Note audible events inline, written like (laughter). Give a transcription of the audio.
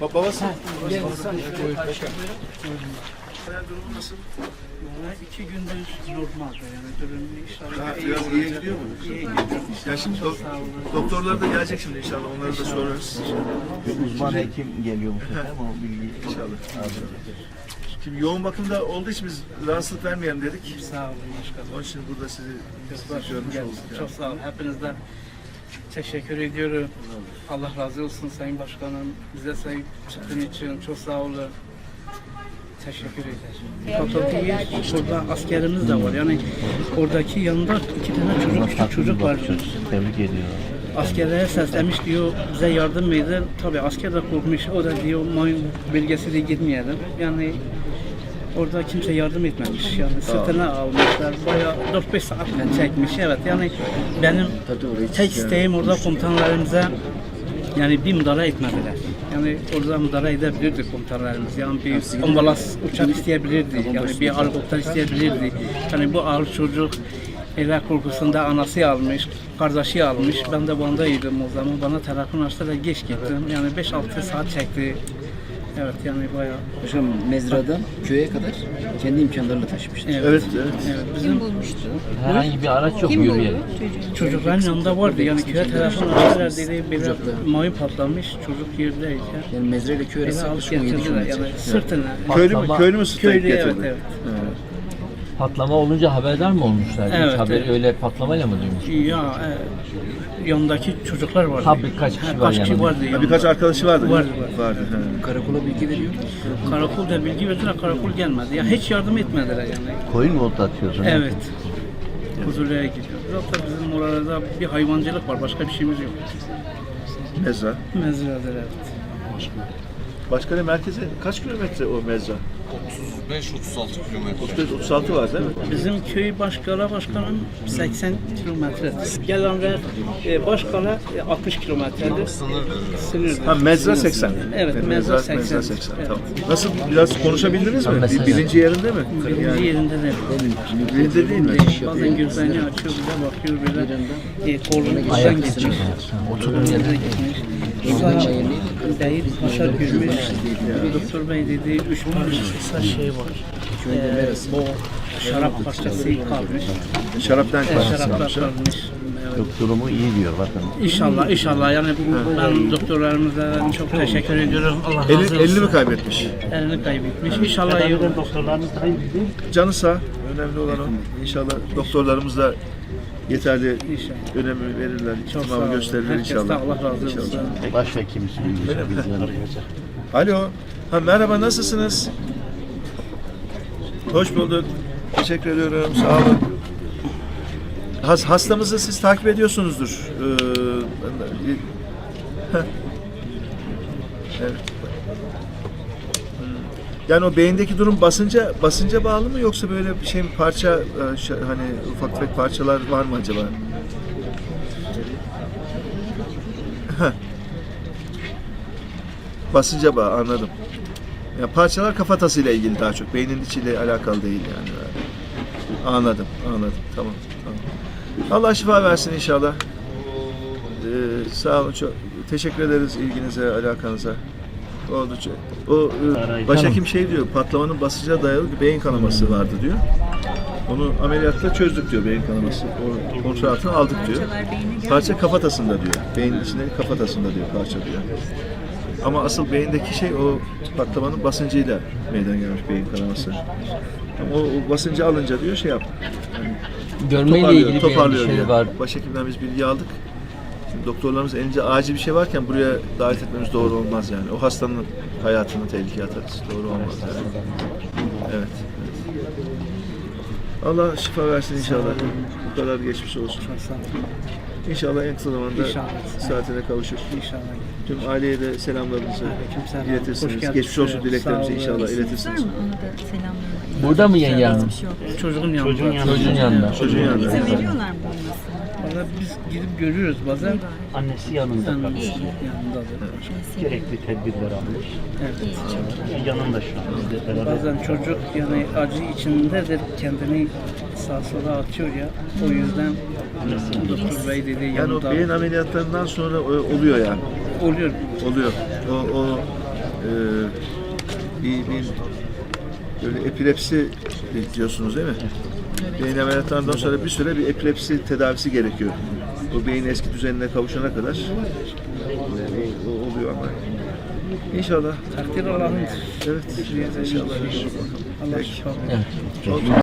Ba- babası. Gel. Hayal durumu nasıl? İki gündür normalde yani durum inşallah Ha, iyi biraz iyiye gidiyor mu? İyiye gidiyor. Ya şimdi olun. doktorlar da gelecek şimdi inşallah. Onları da sorarız. Uzman hekim geliyor sefer ama o bilgi İnşallah. Şimdi yoğun bakımda olduğu için biz rahatsızlık vermeyelim dedik. Sağ olun başkanım. Onun için burada sizi, sizi görmüş olduk. yani. çok sağ olun. Hepinizden teşekkür ediyorum. Allah razı olsun Sayın Başkanım. Bize sahip çıktığın için çok sağ olun. Teşekkür ederim. Fotoğrafıyı burada askerimiz de var. Yani oradaki yanında iki tane çocuk, küçük çocuk var. Tebrik ediyorum. Askerlere seslemiş diyor bize yardım edin. Tabi asker de korkmuş. O da diyor mayın bölgesi de gitmeyelim. Yani orada kimse yardım etmemiş. Yani sırtına almışlar. Bayağı 4-5 saat falan çekmiş. Evet yani benim tek isteğim orada komutanlarımıza yani bir müdahale etmediler. Yani orada müdahale edebilirdi komutanlarımız. Yani bir ambulans uçak isteyebilirdi. Yani bir helikopter isteyebilirdi. Yani bu ağır çocuk Evler korkusunda anası almış, kardeşi almış. Ben de Van'daydım o zaman. Bana telefon açtılar, geç gittim. Yani 5-6 saat çekti. Evet yani bayağı. Hocam mezradan köye kadar kendi imkanlarıyla taşımışlar. Evet, Evet, evet. evet. Bizim Kim bulmuştu? Herhangi bir araç yok Kim buldu yürüyelim. çocuğu? çocukların yanında vardı. Yani köye telefon açtılar dedi. Bir Kucakta. mayın patlamış. Çocuk yerdeyken. Yani mezra ile köy Eve arası alıp yaklaşık 17 getirdiler. kilometre. Yani sırtına. Köylü mü, Patlama- köylü mü tutayıp Köylü evet getirdi? evet. Patlama olunca haberdar mı olmuşlar? Hiç Evet, haberi evet. öyle patlamayla mı duymuş? Ya e, yanındaki çocuklar vardı. Ha, birkaç kişi Ha, var Kaç kişi yanında. vardı Ha, yanında. birkaç arkadaşı vardı. Vardı, vardı. Vardı. he. Karakola bilgi veriyor. Karakol da bilgi verdiler, karakol gelmedi. Ya hiç yardım etmediler yani. Koyun mu otlatıyorsun? Evet. Huzurluğa gidiyor. Zaten bizim oralarda bir hayvancılık var, başka bir şeyimiz yok. Mezra. Mezradır evet. Başka ne merkeze kaç kilometre o mezra? 35-36 kilometre. 35 36 var değil mi? Bizim köy başkala başkanım 80 kilometre. Gelenler e, başkala e, 60 kilometredir. Sınırdır. Sınırdır. Ha mezra 80. Evet, mezra 80. Mezra 80. Evet. Tamam. Nasıl biraz konuşabildiniz mi? mesela- Bilinci yerinde mi? Birinci Yani, yerinde de. Birinde değil mi? Bazen gözlerini açıyor, bize bakıyor böyle. E, kolunu içten geçmiş. Oturduğun yerde gitmiş. Değil, paşa gülmüş. Doktor bey dedi, üç parça şey var. Ee, bu şarap parçası kalmış. Şaraptan şaraplar kalmış. Durumu iyi diyor bakın. İnşallah, inşallah. Yani ben doktorlarımıza çok teşekkür ediyorum. Allah razı olsun. Elini, elini mi kaybetmiş? Elini kaybetmiş. İnşallah iyi olur. Canı sağ. Önemli olan o. İnşallah doktorlarımız da yeterli İnşallah. önemi verirler, Çok sağ ihtimamı olun. gösterirler Herkesten inşallah. Allah razı olsun. İnşallah. Başvekimsin. Alo. Ha, merhaba nasılsınız? Hoş bulduk. Teşekkür ediyorum. Sağ olun. Has, hastamızı siz takip ediyorsunuzdur. Ee, heh. (laughs) evet. Yani o beyindeki durum basınca basınca bağlı mı yoksa böyle bir şey mi parça e, hani ufak tefek parçalar var mı acaba? Basınca bağ anladım. Ya parçalar kafatasıyla ilgili daha çok. Beynin içiyle alakalı değil yani. Anladım, anladım. Tamam, tamam. Allah şifa versin inşallah. Ee, sağ olun çok. Teşekkür ederiz ilginize, alakanıza. Çok. O e, başhekim şey diyor, patlamanın basınca dayalı bir beyin kanaması vardı diyor. Onu ameliyatta çözdük diyor beyin kanaması. O kontrol altına aldık diyor. Parça kafatasında diyor. Beynin içinde kafatasında diyor parça diyor. Ama asıl beyindeki şey o patlamanın basıncıyla meydana gelmiş beyin kanaması. Ama o, o basıncı alınca diyor şey yap. Görmeyle Toparlıyor, ilgili bir toparlıyor endişeli diyor. var. Başhekimden biz bilgi aldık. Şimdi doktorlarımız elince acil bir şey varken buraya davet etmemiz doğru olmaz yani. O hastanın hayatını tehlikeye atarız. Doğru olmaz yani. Evet. evet. Allah şifa versin inşallah. Bu kadar geçmiş olsun. İnşallah en kısa zamanda İnşallah. saatine kavuşur. İnşallah. Tüm aileye de selamlarınızı. Hoş iletirsiniz. Geçmiş olsun dileklerimizi inşallah iletirsiniz. Burada mı yenge hanım? Hiçbir şey yok. Çocuğun yanında. Çocuğun Çocuğun yanında. Çocuğun yanında. İzin veriyorlar mı Valla biz gidip görüyoruz bazen. Annesi yanında yanındadır. Gerekli tedbirler almış. Evet. Yanında şu an. Beraber. Bazen çocuk yani acı içindedir kendini sağa sola atıyor ya. O yüzden doktor bey dedi Yani o yanında beyin ameliyatlarından sonra o- oluyor yani. oluyor. Oluyor. O, o bir, bir böyle epilepsi diyorsunuz değil mi? Beyin ameliyatlarından sonra bir süre bir epilepsi tedavisi gerekiyor. O beyin eski düzenine kavuşana kadar oluyor ama İnşallah. Takdir Allah'ın. Evet. İnşallah. Allah şifa. Evet.